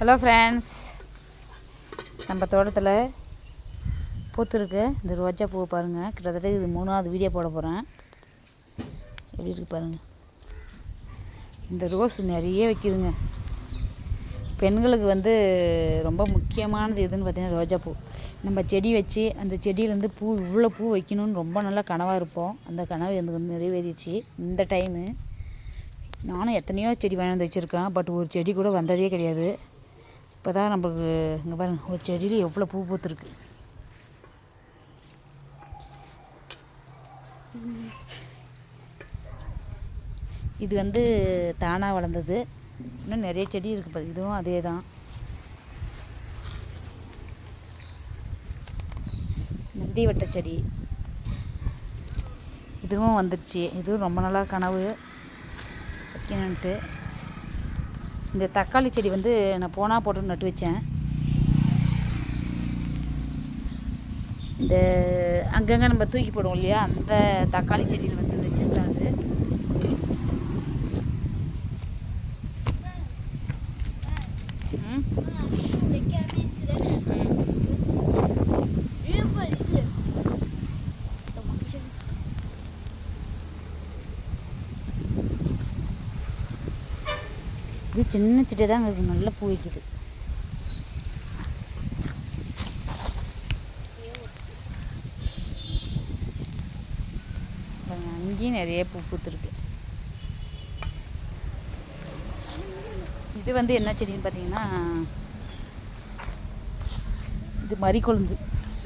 Hello friends நம்ம தோட்டத்தில் பூத்துருக்கு இந்த ரோஜா பூவை பாருங்கள் கிட்டத்தட்ட இது மூணாவது வீடியோ போட போகிறேன் எப்படி இருக்கு பாருங்கள் இந்த ரோஸ் நிறைய வைக்குதுங்க. பெண்களுக்கு வந்து ரொம்ப முக்கியமானது எதுன்னு பார்த்தீங்கன்னா ரோஜா பூ. நம்ம செடி வச்சு அந்த செடியிலேருந்து பூ இவ்வளோ பூ வைக்கணும்னு ரொம்ப நல்லா கனவாக இருப்போம். அந்த கனவு எனக்கு வந்து நிறைவேறிச்சு இந்த டைமு நானும் எத்தனையோ செடி வாங்கி வச்சுருக்கேன். பட் ஒரு செடி கூட வந்ததே கிடையாது. இப்போ தான் நம்மளுக்கு இங்கே பாருங்க ஒரு செடியில் எவ்வளோ பூ பூத்துருக்கு. இது வந்து தானாக வளர்ந்தது. இன்னும் நிறைய செடி இருக்குது பாரு இதுவும் அதே தான் நந்தி வட்ட செடி. இதுவும் வந்துருச்சு. இதுவும் ரொம்ப நாளாக கனவு. வைக்கணுன்ட்டு இந்த தக்காளி செடி வந்து நான் போனால் போட்டு நட்டு வச்சேன். இந்த அங்கங்கே நம்ம தூக்கி போடுவோம் இல்லையா? அந்த தக்காளி செடியில் வந்து வச்சுருந்தா அது ம் இது சின்ன செடி தான் இருக்குது நல்லா பூ வைக்குது அங்கேயும் நிறைய பூ பூத்துருக்கு. இது வந்து என்ன செடின்னு பார்த்தீங்கன்னா இது மறிக்கொழுந்து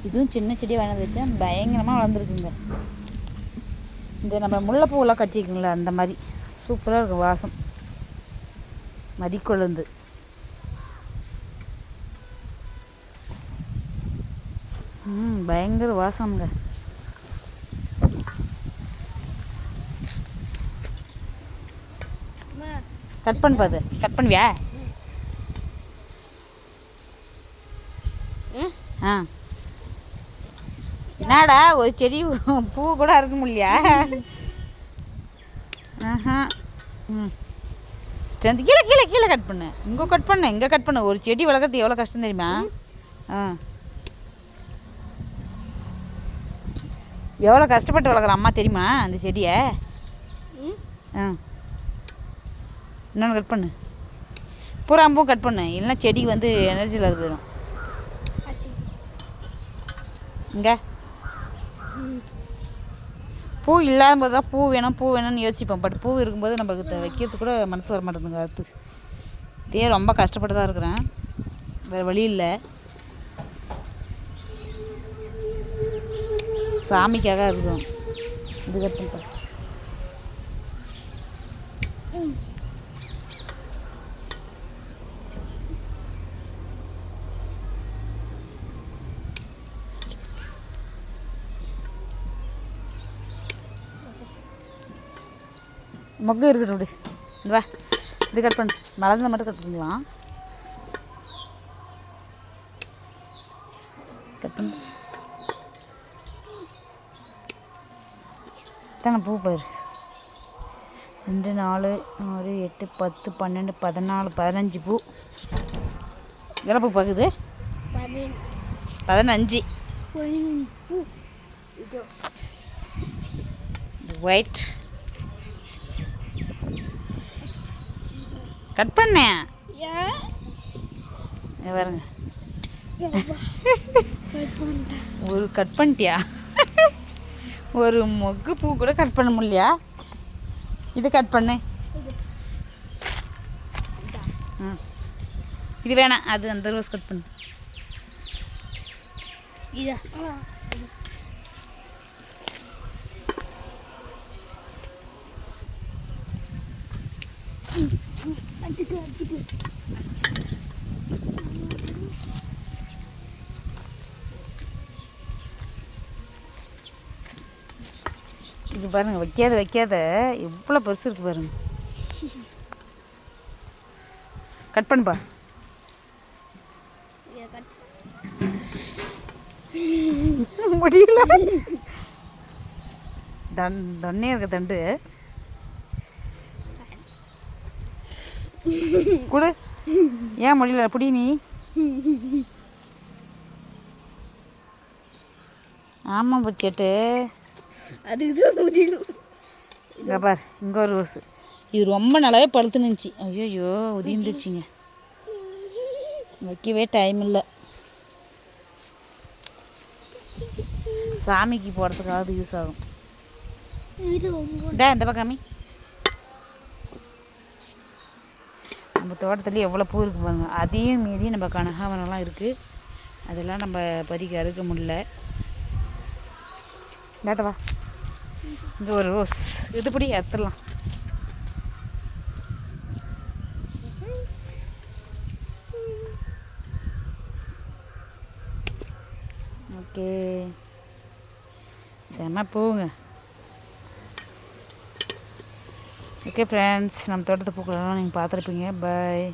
இதுவும் சின்ன செடி வளர்ந்து வச்சா பயங்கரமாக வளர்ந்துருக்குங்க. இந்த நம்ம முல்லைப்பூவெல்லாம் கட்டியிருக்குங்களா அந்த மாதிரி. சூப்பராக இருக்கும் வாசம். மதிக்கொழுந்து. ம் பயங்கர வாசம்ங்க. கட் பண்ணு பாது கட் பண்ணுவியா? ஆ. என்னடா ஒரு செடி பூ கூட இருக்க முடியலையா? ஆஹா. ம். ஸ்ட்ரென்த் கீழே கீழே கீழே கட் பண்ணு. இங்கே கட் பண்ணு இங்கே கட் பண்ணு. ஒரு செடி வளர்க்குறது எவ்வளோ கஷ்டம் தெரியுமா? ஆ. எவ்வளோ கஷ்டப்பட்டு வளர்க்குற அம்மா தெரியுமா அந்த செடியை? ஆ. இன்னொன்று கட் பண்ணு. பூராம்பூ கட் பண்ணு. இல்லைன்னா செடி வந்து எனர்ஜி இல்லாத போயிடும் இங்கே. பூ இல்லாத போது தான் பூ வேணும் பூ வேணும்னு யோசிப்போம். பட் பூ இருக்கும்போது நம்மளுக்கு வைக்கிறது வைக்கிறதுக்கு கூட மனசு வர மாட்டேங்குது அடுத்து இதே ரொம்ப கஷ்டப்பட்டு தான் இருக்கிறேன். வேறு வழி இல்லை. சாமிக்காக இருக்கும். இது கட் மொக்கு இருக்கட்டும் இந்த வா. இது கட் பண்ணு. மலர்ந்த மட்டும் கட் பண்ணலாம் கட் பண்ணு. தானே பூ பாரு. ரெண்டு நாலு ஆறு எட்டு பத்து பன்னெண்டு பதினாலு பதினஞ்சு பூ. எவ்வளோ பூ பார்க்குது பதினஞ்சு. ஒயிட் கட் பண்ணேன் பாருங்க. ஒரு கட் பண்ணிட்டியா? ஒரு மொக்கு பூ கூட கட் பண்ண முடியலையா? இது கட் பண்ணு. இது வேணாம். அது அந்த ரோஸ் கட் பண்ணு. இது. இது பாருங்க வைக்காத வைக்காத. எவ்வளோ பெருசு இருக்கு பாருங்க. கட் பண்ணுப்பா முடியல. தன் தண்ணே இருக்க தண்டு. கொடு. ஏன் முடியல புடி நீ? ஆமாம் புச்சட்டு அதுக்கு தான் முடியணும் இங்கே பார் இங்கே ஒரு ரோஸு. இது ரொம்ப நல்லாவே பழுத்து நின்றுச்சு ஐயோ உதிர்ந்துச்சுங்க வைக்கவே டைம் இல்லை. சாமிக்கு போடுறதுக்காவது யூஸ் ஆகும். இது உங்க இந்தா இந்த பக்கமி நம்ம தோட்டத்துலேயே எவ்வளோ பூ இருக்குது பாருங்க. அதையும் மீறி நம்ம கனகாமரம்லாம் இருக்குது அதெல்லாம் நம்ம பறிக்க அறுக்க முடியல. டேட்டவா இங்கே ஒரு ரோஸ். இதுபடி அறுத்துடலாம். ஓகே. செம பூங்க. ஓகே ஃப்ரெண்ட்ஸ் நம்ம தோட்டத்து பூக்களெல்லாம் நீங்கள் பார்த்துருப்பீங்க. பாய்